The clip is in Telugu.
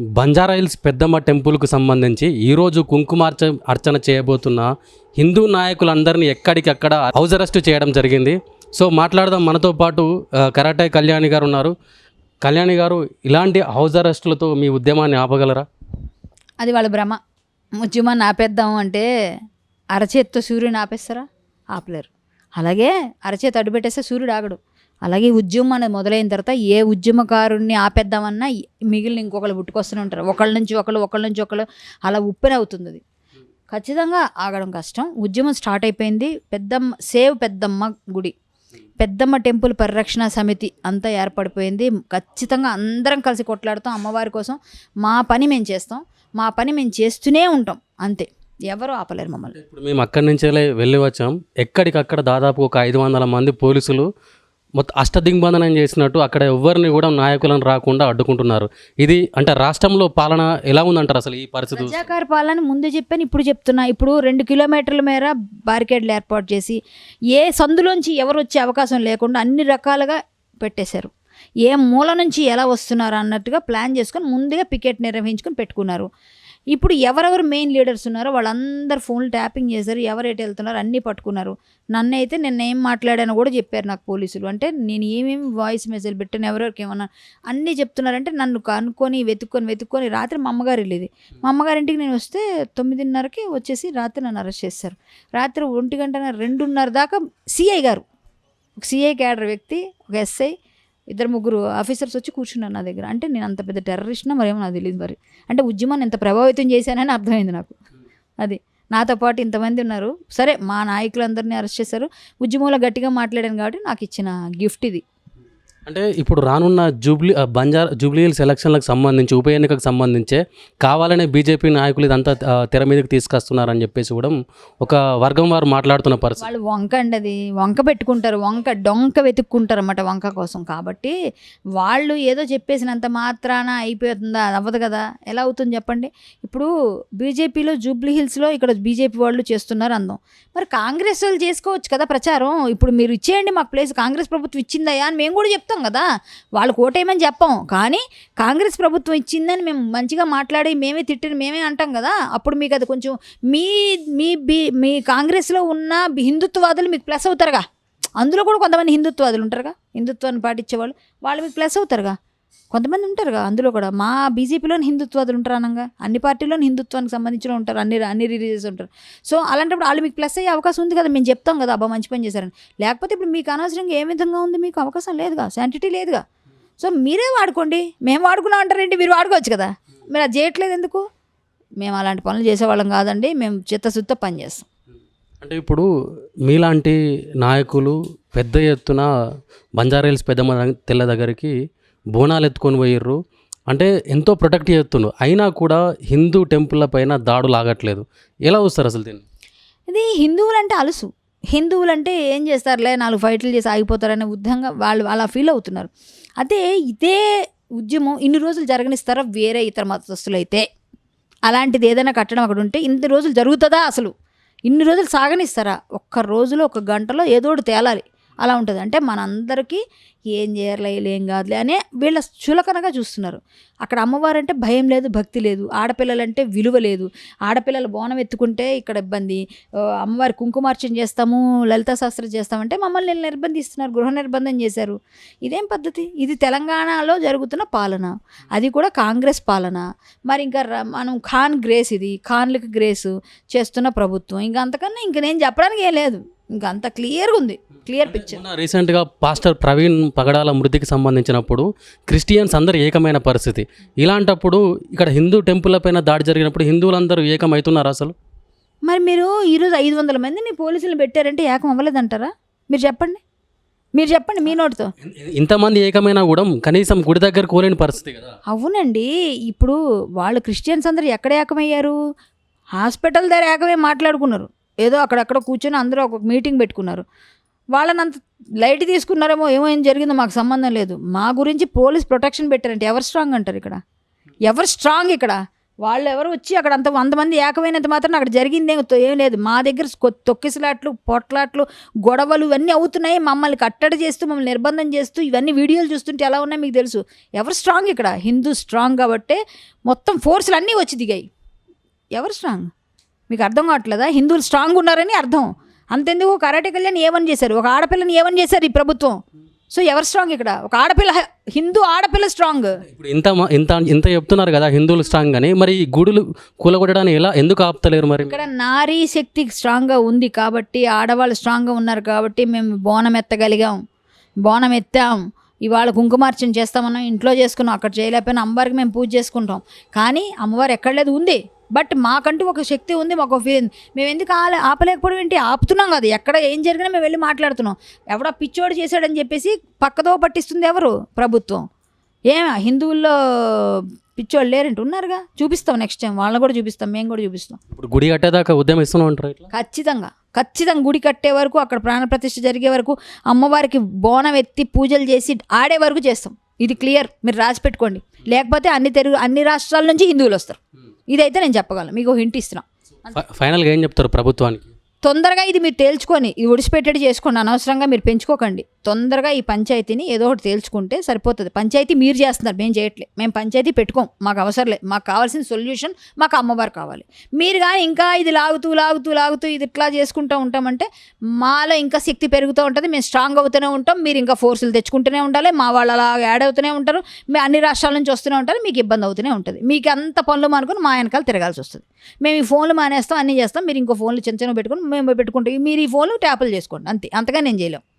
బంజారా హిల్స్ పెద్దమ్మ టెంపుల్కు సంబంధించి ఈరోజు కుంకుమార్చ అర్చన చేయబోతున్న హిందూ నాయకులందరినీ ఎక్కడికక్కడ హౌస్ అరెస్ట్ చేయడం జరిగింది. సో మాట్లాడదాం. మనతో పాటు కరాటే కళ్యాణి గారు ఉన్నారు. కళ్యాణి గారు ఇలాంటి హౌస్ అరెస్టులతో మీ ఉద్యమాన్ని ఆపగలరా? అది వాళ్ళ భ్రమ. ఉద్యమాన్ని ఆపేద్దాం అంటే అరచేత్తో సూర్యుని ఆపేస్తారా? ఆపలేరు. అలాగే అరచేతి అడ్డుపెట్టేస్తే సూర్యుడు ఆగడు. అలాగే ఉద్యమం అనేది మొదలైన తర్వాత ఏ ఉద్యమకారుణ్ణి ఆపేద్దామన్నా మిగిలిన ఇంకొకళ్ళు పుట్టుకొస్తూనే ఉంటారు. ఒకళ్ళ నుంచి ఒకళ్ళు ఒకళ్ళ నుంచి ఒకళ్ళు అలా ఉప్పెన అవుతుంది అది. ఖచ్చితంగా ఆగడం కష్టం. ఉద్యమం స్టార్ట్ అయిపోయింది. పెద్దమ్మ సేవ్ పెద్దమ్మ గుడి. పెద్దమ్మ టెంపుల్ పరిరక్షణ సమితి అంతా ఏర్పడిపోయింది. ఖచ్చితంగా అందరం కలిసి కొట్లాడుతాం అమ్మవారి కోసం. మా పని మేము చేస్తాం. మా పని మేము చేస్తూనే ఉంటాం. అంతే. ఎవరు ఆపలేరు మమ్మల్ని. ఇప్పుడు మేము అక్కడి నుంచే వెళ్ళి వచ్చాం. ఎక్కడికక్కడ దాదాపు ఒక ఐదు వందల మంది పోలీసులు మొత్తం అష్టదిగ్బంధనం చేసినట్టు అక్కడ ఎవరిని కూడా నాయకులను రాకుండా అడ్డుకుంటున్నారు. ఇది అంటే రాష్ట్రంలో పాలన ఎలా ఉందంటారు అసలు ఈ పరిస్థితి? ప్రజాకార పాలన ముందే చెప్పాను ఇప్పుడు చెప్తున్నా. ఇప్పుడు రెండు కిలోమీటర్ల మేర బారికేడ్లు ఏర్పాటు చేసి ఏ సందులోంచి ఎవరు వచ్చే అవకాశం లేకుండా అన్ని రకాలుగా పెట్టేశారు. ఏ మూల నుంచి ఎలా వస్తున్నారు అన్నట్టుగా ప్లాన్ చేసుకొని ముందుగా పికెట్ నిర్వహించుకొని పెట్టుకున్నారు. ఇప్పుడు ఎవరెవరు మెయిన్ లీడర్స్ ఉన్నారో వాళ్ళందరూ ఫోన్లు ట్యాపింగ్ చేశారు. ఎవరు ఎటు వెళ్తున్నారు అన్నీ పట్టుకున్నారు. నన్ను అయితే నిన్న ఏం మాట్లాడానో కూడా చెప్పారు నాకు పోలీసులు. అంటే నేను ఏమేమి వాయిస్ మెసేజ్ పెట్టాను ఎవరెవరికి ఏమన్నా అన్నీ చెప్తున్నారంటే నన్ను కనుక్కొని వెతుక్కొని వెతుక్కొని రాత్రి మా అమ్మగారు వెళ్ళేది. మా అమ్మగారింటికి నేను వస్తే తొమ్మిదిన్నరకి వచ్చేసి రాత్రి నన్ను అరెస్ట్ చేస్తారు రాత్రి ఒంటి గంట రెండున్నర దాకా సిఐ గారు. ఒక సిఐ క్యాడర్ వ్యక్తి ఒక ఎస్ఐ ఇద్దరు ముగ్గురు ఆఫీసర్స్ వచ్చి కూర్చున్నారు నా దగ్గర. అంటే నేను అంత పెద్ద టెర్రరిస్ట్నా మరేమో నాకు తెలియదు మరి. అంటే ఉద్యమాన్ని ఎంత ప్రభావితం చేశానని అర్థమైంది నాకు. అది. నాతో పాటు ఇంతమంది ఉన్నారు. సరే మా నాయకులందరినీ అరెస్ట్ చేశారు. ఉద్యమంలో గట్టిగా మాట్లాడాను కాబట్టి నాకు ఇచ్చిన గిఫ్ట్ ఇది. అంటే ఇప్పుడు రానున్న జూబ్లీ బంజారా జూబ్లీ హిల్స్ ఎలక్షన్లకు సంబంధించి ఉప ఎన్నికకు సంబంధించే కావాలనే బీజేపీ నాయకులు ఇదంతా తెర మీదకి తీసుకొస్తున్నారని చెప్పేసి కూడా ఒక వర్గం వారు మాట్లాడుతున్న పరిస్థితి. వాళ్ళు వంక అండి అది వంక పెట్టుకుంటారు. వంక డొంక వెతుక్కుంటారు అన్నమాట వంక కోసం. కాబట్టి వాళ్ళు ఏదో చెప్పేసినంత మాత్రాన అయిపోతుందా? అది అవ్వదు కదా. ఎలా అవుతుంది చెప్పండి? ఇప్పుడు బీజేపీలో జూబ్లీ హిల్స్లో ఇక్కడ బీజేపీ వాళ్ళు చేస్తున్నారు అందం. మరి కాంగ్రెస్ వాళ్ళు చేసుకోవచ్చు కదా ప్రచారం. ఇప్పుడు మీరు ఇచ్చేయండి మాకు ప్లేస్. కాంగ్రెస్ ప్రభుత్వం ఇచ్చిందయ్యా అని మేము కూడా చెప్తాం. కదా వాళ్ళు కోటేయమని చెప్పాం. కానీ కాంగ్రెస్ ప్రభుత్వం ఇచ్చిందని మేము మంచిగా మాట్లాడి మేమే తిట్టిన మేమే అంటాం కదా అప్పుడు మీకు అది కొంచెం మీ మీ బి మీ కాంగ్రెస్లో ఉన్న హిందుత్వాదులు హిందుత్వవాదులు మీకు ప్లస్ అవుతారుగా. అందులో కూడా కొంతమంది హిందుత్వాదులు ఉంటారుగా హిందుత్వాన్ని పాటించేవాళ్ళు వాళ్ళు మీకు ప్లస్ అవుతారుగా. కొంతమంది ఉంటారుగా అందులో కూడా మా బీజేపీలోని హిందుత్వాదులు ఉంటారు అనంగా అన్ని పార్టీలోని హిందుత్వానికి సంబంధించిన ఉంటారు అన్ని అన్ని రిలీజెస్ ఉంటారు. సో అలాంటప్పుడు వాళ్ళు మీకు ప్లస్ అయ్యే అవకాశం ఉంది కదా మేము చెప్తాం కదా అబ్బా మంచి పని చేశారని. లేకపోతే ఇప్పుడు మీకు అనవసరంగా ఏ విధంగా ఉంది మీకు అవకాశం లేదుగా శాంటిటీ లేదుగా. సో మీరే వాడుకోండి మేము వాడుకున్నాం అంటారేంటి మీరు వాడుకోవచ్చు కదా. మీరు అది చేయట్లేదు ఎందుకు? మేము అలాంటి పనులు చేసేవాళ్ళం కాదండి మేము చిత్తశుద్ధ పని చేస్తాం. అంటే ఇప్పుడు మీలాంటి నాయకులు పెద్ద ఎత్తున బంజారా హిల్స్ పెద్దమ్మ తెల్ల దగ్గరికి బోనాలు ఎత్తుకొని పోయిర్రు. అంటే ఎంతో ప్రొటెక్ట్ చేస్తున్నారు అయినా కూడా హిందూ టెంపుల్ల పైన దాడులు ఆగట్లేదు. ఎలా వస్తారు అసలు దీన్ని? ఇది హిందువులు అంటే అలుసు. హిందువులు అంటే ఏం చేస్తారులే నాలుగు ఫైట్లు చేసి ఆగిపోతారనే ఉద్దంగా వాళ్ళు అలా ఫీల్ అవుతున్నారు. అదే ఇదే ఉద్యమం ఇన్ని రోజులు జరగనిస్తారా? వేరే ఇతర మతస్థులు అయితే అలాంటిది ఏదైనా కట్టడం అక్కడ ఉంటే ఇన్ని రోజులు జరుగుతుందా అసలు? ఇన్ని రోజులు సాగనిస్తారా? ఒక్క రోజులో ఒక గంటలో ఏదో ఒకటి తేలాలి. అలా ఉంటుంది. అంటే మనందరికీ ఏం చేయర్లే ఏం కాదులే అనే వీళ్ళ చులకనగా చూస్తున్నారు. అక్కడ అమ్మవారు అంటే భయం లేదు భక్తి లేదు. ఆడపిల్లలంటే విలువ లేదు. ఆడపిల్లలు బోనం ఎత్తుకుంటే ఇక్కడ ఇబ్బంది. అమ్మవారి కుంకుమార్చన చేస్తాము లలిత శాస్త్రం చేస్తామంటే మమ్మల్ని నిర్బంధిస్తున్నారు గృహ నిర్బంధం చేశారు. ఇదేం పద్ధతి? ఇది తెలంగాణలో జరుగుతున్న పాలన. అది కూడా కాంగ్రెస్ పాలన. మరి ఇంకా ర- మనం ఖాన్ గ్రేస్ ఇది ఖాన్లకు గ్రేస్ చేస్తున్న ప్రభుత్వం. ఇంకా అంతకన్నా ఇంక నేను చెప్పడానికి ఏం లేదు. ఇంకా అంత క్లియర్గా ఉంది. క్లియర్ పిక్చర్ రీసెంట్గా పాస్టర్ ప్రవీణ్ పగడాల మృతికి సంబంధించినప్పుడు క్రిస్టియన్స్ అందరూ ఏకమైన పరిస్థితి. ఇలాంటప్పుడు ఇక్కడ హిందూ టెంపుల్ పైన దాడి జరిగినప్పుడు హిందువులందరూ ఏకమవుతున్నారు అసలు? మరి మీరు ఈరోజు ఐదు వందల మందిని పోలీసులు పెట్టారంటే ఏకం అవ్వలేదంటారా? మీరు చెప్పండి. మీరు చెప్పండి మీ నోటితో. ఇంతమంది ఏకమైనా కూడా కనీసం గుడి దగ్గర కోలేని పరిస్థితి కదా? అవునండి. ఇప్పుడు వాళ్ళు క్రిస్టియన్స్ అందరూ ఎక్కడ ఏకమయ్యారు? హాస్పిటల్ దగ్గర ఏకమే మాట్లాడుకున్నారు. ఏదో అక్కడక్కడ కూర్చొని అందరూ ఒక మీటింగ్ పెట్టుకున్నారు. వాళ్ళని అంత లైట్ తీసుకున్నారేమో ఏమో ఏం జరిగిందో మాకు సంబంధం లేదు. మా గురించి పోలీస్ ప్రొటెక్షన్ పెట్టారంటే ఎవరు స్ట్రాంగ్ అంటారు ఇక్కడ? ఎవరు స్ట్రాంగ్ ఇక్కడ? వాళ్ళు ఎవరు వచ్చి అక్కడ అంత వంద మంది ఏకమైనంత మాత్రం అక్కడ జరిగింది ఏం లేదు. మా దగ్గర కొ- తొక్కిసలాట్లు పొట్లాట్లు గొడవలు ఇవన్నీ అవుతున్నాయి. మమ్మల్ని కట్టడి చేస్తూ మమ్మల్ని నిర్బంధం చేస్తూ ఇవన్నీ వీడియోలు చూస్తుంటే ఎలా ఉన్నాయి మీకు తెలుసు. ఎవరు స్ట్రాంగ్ ఇక్కడ? హిందూ స్ట్రాంగ్ కాబట్టే మొత్తం ఫోర్సులు అన్నీ వచ్చి దిగాయి. ఎవరు స్ట్రాంగ్? మీకు అర్థం కావట్లేదా? హిందువులు స్ట్రాంగ్ ఉన్నారని అర్థం. అంతెందుకు? కరాటే కళ్యాణ్ ఏమని చేశారు? ఒక ఆడపిల్లని ఏమని చేశారు ఈ ప్రభుత్వం? సో ఎవరు స్ట్రాంగ్ ఇక్కడ? ఒక ఆడపిల్ల హిందూ ఆడపిల్ల స్ట్రాంగ్ ఇప్పుడు ఇంత ఇంత ఇంత చెప్తున్నారు కదా హిందువులు స్ట్రాంగ్ అని. మరి గుడులు కూలగొట్టడాన్ని ఎలా ఎందుకు ఆపుతలేరు మరి? ఇక్కడ నారీ శక్తి స్ట్రాంగ్గా ఉంది కాబట్టి ఆడవాళ్ళు స్ట్రాంగ్గా ఉన్నారు కాబట్టి మేము బోనం ఎత్తగలిగాం. బోనం ఎత్తాం. ఇవాళ కుంకుమార్చన చేస్తామన్నాం ఇంట్లో చేసుకున్నాం అక్కడ చేయలేకపోయినా అమ్మవారికి మేము పూజ చేసుకుంటాం. కానీ అమ్మవారు ఎక్కడ లేదు ఉంది. బట్ మాకంటూ ఒక శక్తి ఉంది మాకు ఫీలింగ్ మేము ఎందుకు ఆల ఆపలేకపోవడం ఏంటి? ఆపుతున్నాం కదా. ఎక్కడ ఏం జరిగినా మేము వెళ్ళి మాట్లాడుతున్నాం. ఎవడో పిచ్చోడు చేశాడని చెప్పేసి పక్కదో పట్టిస్తుంది ఎవరు? ప్రభుత్వం. ఏమా హిందువుల్లో పిచ్చోళ్ళు లేరంటే ఉన్నారుగా? చూపిస్తాం నెక్స్ట్ టైం వాళ్ళని కూడా చూపిస్తాం మేము కూడా చూపిస్తాం. ఇప్పుడు గుడి కట్టేదాకా ఉద్యమిస్తూనే ఉంటారు ఇట్లా? ఖచ్చితంగా. ఖచ్చితంగా గుడి కట్టే వరకు అక్కడ ప్రాణప్రతిష్ఠ జరిగే వరకు అమ్మవారికి బోనం ఎత్తి పూజలు చేసి ఆడే వరకు చేస్తాం. ఇది క్లియర్ మీరు రాసి పెట్టుకోండి. లేకపోతే అన్ని తెలుగు అన్ని రాష్ట్రాల నుంచి హిందువులు వస్తారు. ఇదైతే నేను చెప్పగలను మీకు హింట్ ఇస్తున్నా. ఫైనల్గా ఏం చెప్తారు ప్రభుత్వానికి? తొందరగా ఇది మీరు తేల్చుకొని ఇది ఒడిసిపెట్టేది చేసుకోండి అనవసరంగా మీరు పెంచుకోకండి. తొందరగా ఈ పంచాయతీని ఏదో ఒకటి తేల్చుకుంటే సరిపోతుంది. పంచాయతీ మీరు చేస్తున్నారు మేము చేయట్లే మేము పంచాయతీ పెట్టుకోం మాకు అవసరం లేదు. మాకు కావాల్సిన సొల్యూషన్ మాకు అమ్మవారు కావాలి. మీరు కానీ ఇంకా ఇది లాగుతూ లాగుతూ లాగుతూ ఇది ఇట్లా చేసుకుంటూ ఉంటామంటే మాలో ఇంకా శక్తి పెరుగుతూ ఉంటుంది. మేము స్ట్రాంగ్ అవుతూనే ఉంటాం. మీరు ఇంకా ఫోర్సులు తెచ్చుకుంటూనే ఉండాలి. మా వాళ్ళు అలా యాడ్ అవుతూనే ఉంటారు. మీ అన్ని రాష్ట్రాల నుంచి వస్తూనే ఉంటారు. మీకు ఇబ్బంది అవుతూనే ఉంటుంది. మీకు అంత పనులు మానుకొని మా వెనకాల తిరగాల్సి వస్తుంది. మేము ఈ ఫోన్లు మానేస్తాం అన్నీ చేస్తాం. మీరు ఇంకో ఫోన్లు చిన్న చిన్న పెట్టుకొని మేము పెట్టుకుంటాం. మీరు ఈ ఫోన్లు ట్యాపులు చేసుకోండి. అంతే. అంతగా నేను చేయలేం.